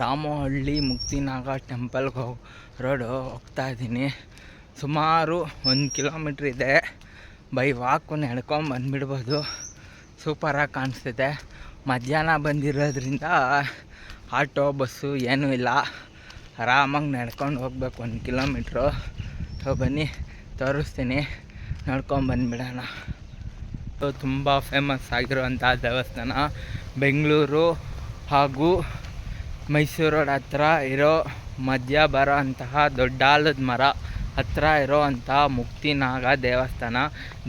ರಾಮಹಳ್ಳಿ ಮುಕ್ತಿನಾಗ ಟೆಂಪಲ್ಗೆ ಹೋಗಿ, ರೋಡು ಹೋಗ್ತಾ ಇದ್ದೀನಿ. ಸುಮಾರು ಒಂದು ಕಿಲೋಮೀಟ್ರ್ ಇದೆ. ಬೈ ವಾಕು ನಡ್ಕೊಂಡು ಬಂದುಬಿಡ್ಬೋದು. ಸೂಪರಾಗಿ ಕಾಣಿಸ್ತಿದೆ. ಮಧ್ಯಾಹ್ನ ಬಂದಿರೋದ್ರಿಂದ ಆಟೋ, ಬಸ್ಸು ಏನೂ ಇಲ್ಲ. ಆರಾಮಾಗಿ ನಡ್ಕೊಂಡು ಹೋಗ್ಬೇಕು ಒಂದು ಕಿಲೋಮೀಟ್ರು. ಸೊ ಬನ್ನಿ, ತೋರಿಸ್ತೀನಿ. ನಡ್ಕೊಂಡು ಬಂದುಬಿಡೋಣ. ತುಂಬ ಫೇಮಸ್ ಆಗಿರುವಂಥ ದೇವಸ್ಥಾನ. ಬೆಂಗಳೂರು ಹಾಗೂ ಮೈಸೂರು ರೋಡ್ ಹತ್ರ ಇರೋ ಮಧ್ಯ ಬರೋ ಅಂತಹ ದೊಡ್ಡ ಆಲದ ಮರ ಹತ್ರ ಇರೋ ಅಂಥ ಮುಕ್ತಿನಾಗ ದೇವಸ್ಥಾನ.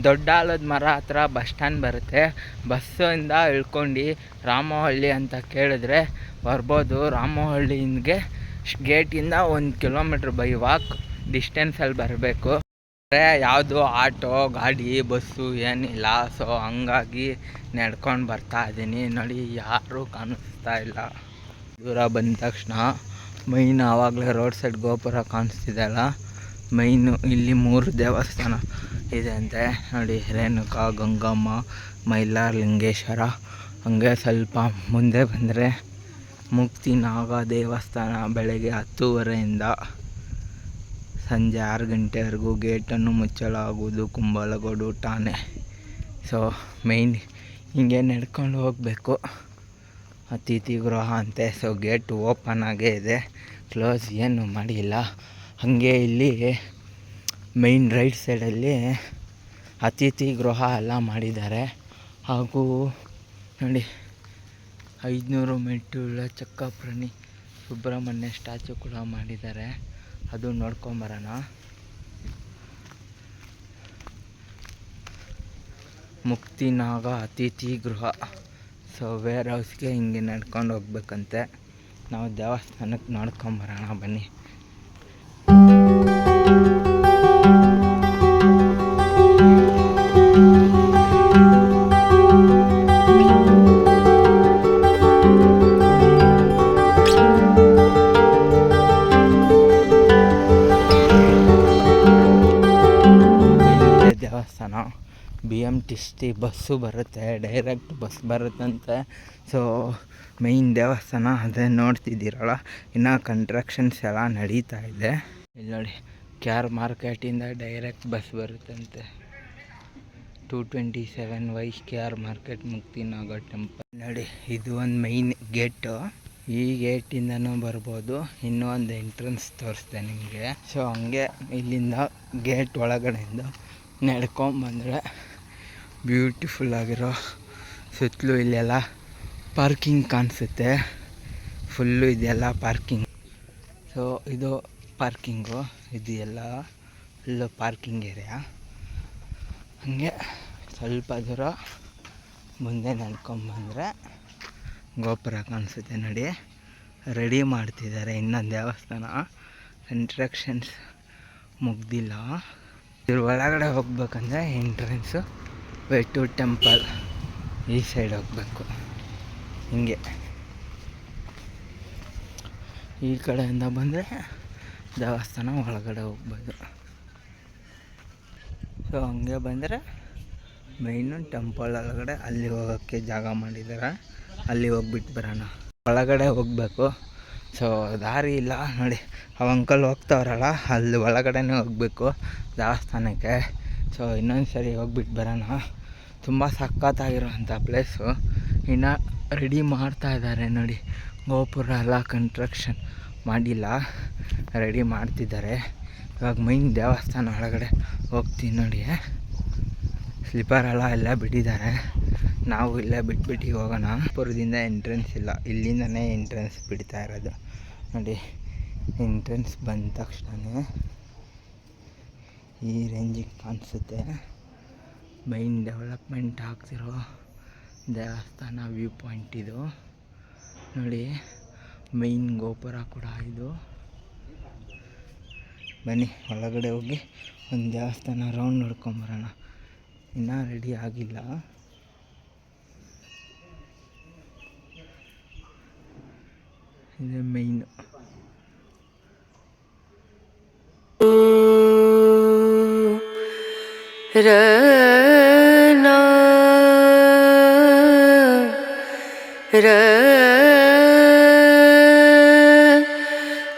ದೊಡ್ಡ ಆಲದ ಮರ ಹತ್ರ ಬಸ್ ಸ್ಟ್ಯಾಂಡ್ ಬರುತ್ತೆ. ಬಸ್ಸಿಂದ ಇಳ್ಕೊಂಡು ರಾಮಹಳ್ಳಿ ಅಂತ ಕೇಳಿದ್ರೆ ಬರ್ಬೋದು. ರಾಮಹಳ್ಳಿಗೆ ಗೇಟಿಂದ ಒಂದು ಕಿಲೋಮೀಟ್ರ್ ಬೈ ವಾಕ್ ಡಿಸ್ಟೆನ್ಸಲ್ಲಿ ಬರಬೇಕು. ಯಾವುದು ಆಟೋ, ಗಾಡಿ, ಬಸ್ಸು ಏನಿಲ್ಲ. ಸೊ ಹಂಗಾಗಿ ನಡ್ಕೊಂಡು ಬರ್ತಾ ಇದ್ದೀನಿ ನೋಡಿ, ಯಾರೂ ಕಾಣಿಸ್ತಾ ಇಲ್ಲ. ದೂರ ಬಂದ ತಕ್ಷಣ ಮೈನ್ ಆವಾಗಲೇ ರೋಡ್ ಸೈಡ್ ಗೋಪುರ ಕಾಣಿಸ್ತಿದೆಯಲ್ಲ ಮೈನು ಇಲ್ಲಿ ಮೂರು ದೇವಸ್ಥಾನ ಇದೆ ಅಂತೆ. ನೋಡಿ, ರೇಣುಕಾ, ಗಂಗಮ್ಮ, ಮೈಲಾರ, ಲಿಂಗೇಶ್ವರ. ಹಂಗೆ ಸ್ವಲ್ಪ ಮುಂದೆ ಬಂದರೆ ಮುಕ್ತಿ ನಾಗ ದೇವಸ್ಥಾನ ಬೆಳಗ್ಗೆ ಹತ್ತುವರೆಯಿಂದ ಸಂಜೆ ಆರು ಗಂಟೆವರೆಗೂ ಗೇಟನ್ನು ಮುಚ್ಚಲಾಗುವುದು. ಕುಂಬಳಗೋಡು, ಠಾಣೆ. ಸೊ ಮೈನ್ ಹಿಂಗೆ ನಡ್ಕೊಂಡು ಹೋಗಬೇಕು. ಅತಿಥಿ ಗೃಹ ಅಂತೆ. ಸೊ ಗೇಟ್ ಓಪನ್ ಆಗೇ ಇದೆ. ಕ್ಲೋಸ್ ಏನು ಮಾಡಿಲ್ಲ. ಹಾಗೆ ಇಲ್ಲಿ ಮೈನ್ ರೈಟ್ ಸೈಡಲ್ಲಿ ಅತಿಥಿ ಗೃಹ ಎಲ್ಲ ಮಾಡಿದ್ದಾರೆ. ಹಾಗೂ ನೋಡಿ, ಐದುನೂರು ಮೀಟ್ರುಳ್ಳ ಚಕ್ಕ ಪ್ರಾಣಿ ಸುಬ್ರಹ್ಮಣ್ಯ ಸ್ಟ್ಯಾಚು ಕೂಡ ಮಾಡಿದ್ದಾರೆ. ಅದು ನೋಡ್ಕೊಂಬರೋಣ ಮುಕ್ತಿನಾಗ ಅತಿಥಿ ಗೃಹ. ಸೊ ವೇರ್ ಹೌಸ್ಗೆ ಹಿಂಗೆ ನಡ್ಕೊಂಡು ಹೋಗ್ಬೇಕಂತೆ. ನಾವು ದೇವಸ್ಥಾನಕ್ಕೆ ನೋಡ್ಕೊಂಬರೋಣ ಬನ್ನಿ. B M T C bus ಬರುತ್ತೆ ಡೈರೆಕ್ಟ್ ಬಸ್ ಬರುತ್ತಂತೆ. ಸೊ ಮೈನ್ ದೇವಸ್ಥಾನ ಅದೇ ನೋಡ್ತಿದ್ದೀರಲ್ಲ, ಇನ್ನು ಕಂಟ್ರಕ್ಷನ್ಸ್ ಎಲ್ಲ ನಡೀತಾ ಇದೆ. ಇಲ್ಲಿ ನೋಡಿ ಕೆ ಆರ್ ಮಾರ್ಕೆಟಿಂದ direct bus ಬರುತ್ತಂತೆ. Two twenty seven via K R market ಮುಕ್ತಿನಾಗೋ temple ನೋಡಿ, ಇದು ಒಂದು ಮೈನ್ ಗೇಟು ಈ ಗೇಟಿಂದನೂ ಬರ್ಬೋದು, ಇನ್ನೂ ಒಂದು ಎಂಟ್ರೆನ್ಸ್ ತೋರಿಸ್ದೆ ನಿಮಗೆ. ಸೊ ಹಂಗೆ ಇಲ್ಲಿಂದ ಗೇಟ್ ಒಳಗಡೆಯಿಂದ ನಡ್ಕೊಂಬಂದರೆ ಬ್ಯೂಟಿಫುಲ್ ಆಗಿರೋ ಸುತ್ತಲೂ ಇಲ್ಲೆಲ್ಲ ಪಾರ್ಕಿಂಗ್ ಕಾಣಿಸುತ್ತೆ. ಫುಲ್ಲು ಇದೆಲ್ಲ ಪಾರ್ಕಿಂಗ್ ಸೊ ಇದು ಪಾರ್ಕಿಂಗು ಇದು ಎಲ್ಲ ಫುಲ್ಲು ಪಾರ್ಕಿಂಗ್ ಏರಿಯಾ ಹಾಗೆ ಸ್ವಲ್ಪ ದೂರ ಮುಂದೆ ನಡ್ಕೊಂಬಂದರೆ ಗೋಪುರ ಕಾಣಿಸುತ್ತೆ ನೋಡಿ. ರೆಡಿ ಮಾಡ್ತಿದ್ದಾರೆ ಇನ್ನೊಂದು ದೇವಸ್ಥಾನ. ಕನ್ಸ್ಟ್ರಕ್ಷನ್ಸ್ ಮುಗ್ದಿಲ್ಲ. ಇದ್ರ ಒಳಗಡೆ ಹೋಗ್ಬೇಕಂದ್ರೆ ಎಂಟ್ರೆನ್ಸು ವೆಟ್ಟು ಟೆಂಪಲ್ ಈ ಸೈಡ್ ಹೋಗಬೇಕು. ಹಿಂಗೆ. ಈ ಕಡೆಯಿಂದ ಬಂದರೆ ದೇವಸ್ಥಾನ ಒಳಗಡೆ ಹೋಗ್ಬೋದು. ಸೊ ಹಂಗೆ ಬಂದರೆ ಮೇಯ್ನು ಟೆಂಪಲ್ ಒಳಗಡೆ ಅಲ್ಲಿ ಹೋಗೋಕ್ಕೆ ಜಾಗ ಮಾಡಿದ್ದಾರೆ ಅಲ್ಲಿ ಹೋಗ್ಬಿಟ್ಟು ಬರೋಣ. ಒಳಗಡೆ ಹೋಗಬೇಕು. ಸೊ ದಾರಿ ಇಲ್ಲ. ನೋಡಿ, ಅವ ಅಂಕಲ್ ಹೋಗ್ತಾವ್ರಲ್ಲ, ಅಲ್ಲಿ ಒಳಗಡೆನೇ ಹೋಗಬೇಕು ದೇವಸ್ಥಾನಕ್ಕೆ. ಸೊ ಇನ್ನೊಂದು ಸರಿ ಹೋಗ್ಬಿಟ್ಟು ಬರೋಣ. ತುಂಬ ಸಖತ್ತಾಗಿರುವಂಥ ಪ್ಲೇಸು ಇನ್ನು ರೆಡಿ ಮಾಡ್ತಾ ಇದ್ದಾರೆ ನೋಡಿ. ಗೋಪುರ ಎಲ್ಲ ಕನ್ಸ್ಟ್ರಕ್ಷನ್ ಮಾಡಿಲ್ಲ. ರೆಡಿ ಮಾಡ್ತಿದ್ದಾರೆ. ಇವಾಗ ಮೈನ್ ದೇವಸ್ಥಾನ ಒಳಗಡೆ ಹೋಗ್ತೀನಿ ನೋಡಿ. ಸ್ಲಿಪ್ಪರೆಲ್ಲ ಎಲ್ಲ ಬಿಟ್ಟಿದ್ದಾರೆ. ನಾವು ಇಲ್ಲೇ ಬಿಟ್ಬಿಟ್ಟು ಹೋಗೋಣ. ಪುರದಿಂದ ಎಂಟ್ರೆನ್ಸ್ ಇಲ್ಲ. ಇಲ್ಲಿಂದನೇ ಎಂಟ್ರೆನ್ಸ್ ಬಿಡ್ತಾ ಇರೋದು. ನೋಡಿ ಎಂಟ್ರೆನ್ಸ್ ಬಂದ ತಕ್ಷಣ ಈ ರೇಂಜಿಗೆ ಕಾಣಿಸುತ್ತೆ. ಮೈನ್ ಡೆವಲಪ್ಮೆಂಟ್ ಆಗ್ತಿರೋ ದೇವಸ್ಥಾನ ವ್ಯೂ ಪಾಯಿಂಟ್ ಇದು. ನೋಡಿ ಮೈನ್ ಗೋಪುರ ಕೂಡ ಇದು. ಬನ್ನಿ, ಒಳಗಡೆ ಹೋಗಿ ಒಂದು ದೇವಸ್ಥಾನ ರೌಂಡ್ ನೋಡ್ಕೊಂಬರೋಣ ಇನ್ನೂ ರೆಡಿ ಆಗಿಲ್ಲ. ಇದೇ ಮೈನು ರನ ರ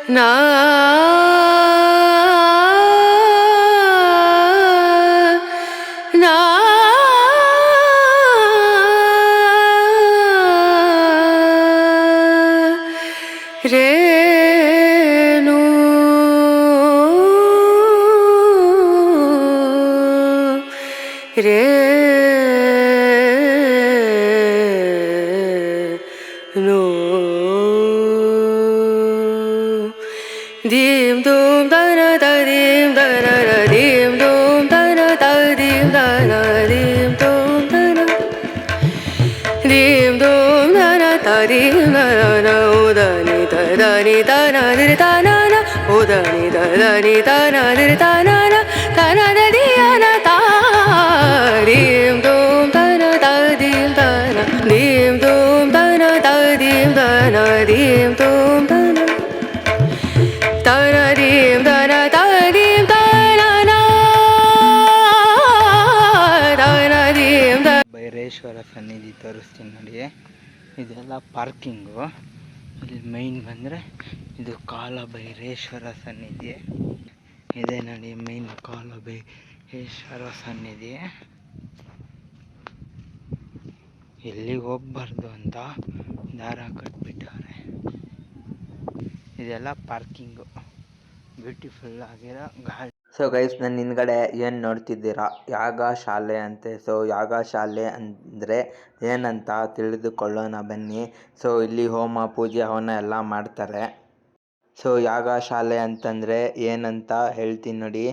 ನಾ ನಾ ರೇನು ರೇ दीम धूम दानीम दरीम दोम दनती दीम दोम दरीम धोम दानीम दान ओदी ददानि तानादिर ताना ओदनी ददानि तानादिर ताना ಸನ್ನಿಧಿ ತೋರಿಸ್ತೀನಿ ನೋಡಿ. ಇದೆಲ್ಲ ಪಾರ್ಕಿಂಗು. ಇಲ್ಲಿ ಮೈನ್ ಬಂದರೆ ಇದು ಕಾಲ ಭೈರೇಶ್ವರ ಸನ್ನಿಧಿ. ಇದೆ ನೋಡಿ ಮೈನ್ ಕಾಲ ಭೈರೇಶ್ವರ ಸನ್ನಿಧಿ. ಎಲ್ಲಿಗೆ ಹೋಗ್ಬಾರ್ದು ಅಂತ ದಾರ ಕಟ್ಬಿಟ್ಟವ್ರೆ ಇದೆಲ್ಲ ಪಾರ್ಕಿಂಗು. ಬ್ಯೂಟಿಫುಲ್ ಆಗಿರೋ ಗಾಳಿ. ಸೊ ಗೈಸ್ ನನ್ನ ಹಿಂದ್ಗಡೆ ಏನು ನೋಡ್ತಿದ್ದೀರಾ? ಯಾಗ ಶಾಲೆ ಅಂತೆ. ಸೊ ಯಾಗ ಶಾಲೆ ಅಂದರೆ ಏನಂತ ತಿಳಿದುಕೊಳ್ಳೋಣ ಬನ್ನಿ. ಸೊ ಇಲ್ಲಿ ಹೋಮ, ಪೂಜೆ, ಹವನ ಎಲ್ಲ ಮಾಡ್ತಾರೆ. ಸೊ ಯಾಗ ಶಾಲೆ ಅಂತಂದರೆ ಏನಂತ ಹೇಳ್ತೀನಿ ನೋಡಿ.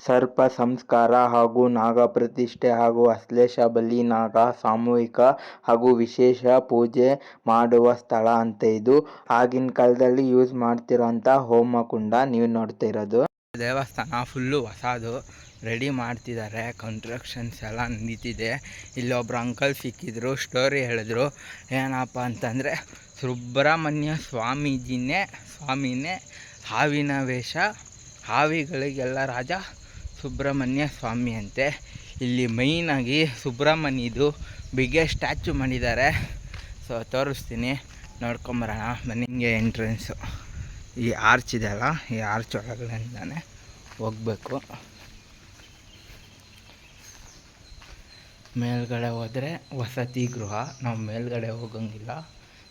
ಸರ್ಪ ಸಂಸ್ಕಾರ ಹಾಗೂ ನಾಗ ಪ್ರತಿಷ್ಠೆ ಹಾಗೂ ಅಶ್ಲೇಷ ಬಲಿ, ನಾಗ ಸಾಮೂಹಿಕ ಹಾಗೂ ವಿಶೇಷ ಪೂಜೆ ಮಾಡುವ ಸ್ಥಳ ಅಂತ ಇದು. ಆಗಿನ ಕಾಲದಲ್ಲಿ ಯೂಸ್ ಮಾಡ್ತಿರೋಂಥ ಹೋಮ ಕುಂಡ ನೀವು ನೋಡ್ತಾ ಇರೋದು. ದೇವಸ್ಥಾನ ಫುಲ್ಲು ಹೊಸದು ರೆಡಿ ಮಾಡ್ತಿದ್ದಾರೆ ಕನ್ಸ್ಟ್ರಕ್ಷನ್ಸ್ ಎಲ್ಲ ನಡೀತಿದೆ. ಇಲ್ಲೊಬ್ರು ಅಂಕಲ್ ಸಿಕ್ಕಿದ್ರು ಸ್ಟೋರಿ ಹೇಳಿದ್ರು, ಏನಪ್ಪ ಅಂತಂದರೆ ಸುಬ್ರಹ್ಮಣ್ಯ ಸ್ವಾಮೀಜಿನೇ, ಸ್ವಾಮಿನೇ ಹಾವಿನ ವೇಷ, ಹಾವಿಗಳಿಗೆಲ್ಲ ರಾಜ ಸುಬ್ರಹ್ಮಣ್ಯ ಸ್ವಾಮಿ ಅಂತೆ ಇಲ್ಲಿ ಮೈನಾಗಿ ಸುಬ್ರಹ್ಮಣ್ಯದು ಬಿಗ್ಗೆಸ್ಟ್ ಸ್ಟ್ಯಾಚು ಮಾಡಿದ್ದಾರೆ. ಸೊ ತೋರಿಸ್ತೀನಿ, ನೋಡ್ಕೊಂಬರೋಣ ಮನೆಗೆ ಎಂಟ್ರೆನ್ಸು ಈ ಆರ್ಚ್ ಇದೆ ಅಲ್ಲ? ಈ ಆರ್ಚ್ ಒಳಗಡೆಯಿಂದಾನೆ ಹೋಗ್ಬೇಕು. ಮೇಲ್ಗಡೆ ಹೋದರೆ ವಸತಿ ಗೃಹ. ನಾವು ಮೇಲ್ಗಡೆ ಹೋಗಂಗಿಲ್ಲ.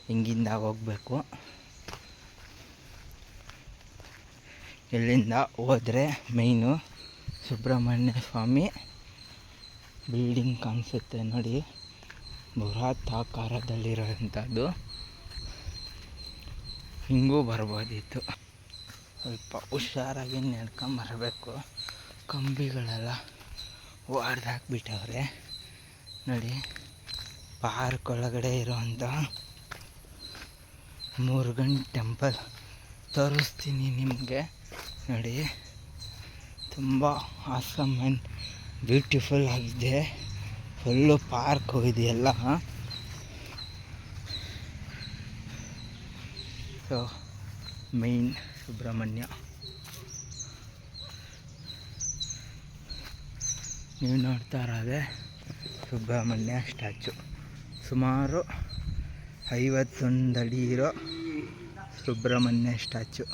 ಹಿಂಗಿಂದ ಹೋಗಬೇಕು. ಇಲ್ಲಿಂದ ಹೋದರೆ ಮೇಯ್ನು ಸುಬ್ರಹ್ಮಣ್ಯ ಸ್ವಾಮಿ ಬಿಲ್ಡಿಂಗ್ ಕಾಣಿಸುತ್ತೆ ನೋಡಿ. ಬೃಹತ್ ಆಕಾರದಲ್ಲಿರೋಂಥದ್ದು ಹಿಂಗೂ ಬರ್ಬೋದಿತ್ತು. ಸ್ವಲ್ಪ ಹುಷಾರಾಗಿ ನಡ್ಕೊಂಬರ್ಬೇಕು ಕಂಬಿಗಳೆಲ್ಲ ಹಾಕ್ಬಿಟ್ಟವ್ರೆ. ನೋಡಿ, ಪಾರ್ಕ್ ಒಳಗಡೆ ಇರುವಂಥ ಮುರುಗನ್ ಟೆಂಪಲ್ ತೋರಿಸ್ತೀನಿ ನಿಮಗೆ. ನೋಡಿ, ತುಂಬ ಆಸಮ್ ಆ್ಯಂಡ್ ಬ್ಯೂಟಿಫುಲ್ ಆಗಿದೆ. ಫುಲ್ಲು ಪಾರ್ಕು ಇದೆಲ್ಲ ಸೊ ಮೈನ್ ಸುಬ್ರಹ್ಮಣ್ಯ ನೀವು ನೋಡ್ತಾ ಇರೋದೆ ಸುಬ್ರಹ್ಮಣ್ಯ ಸ್ಟ್ಯಾಚು. ಸುಮಾರು ಐವತ್ತೊಂದು ಅಡಿ ಇರೋ ಸುಬ್ರಹ್ಮಣ್ಯ ಸ್ಟ್ಯಾಚು.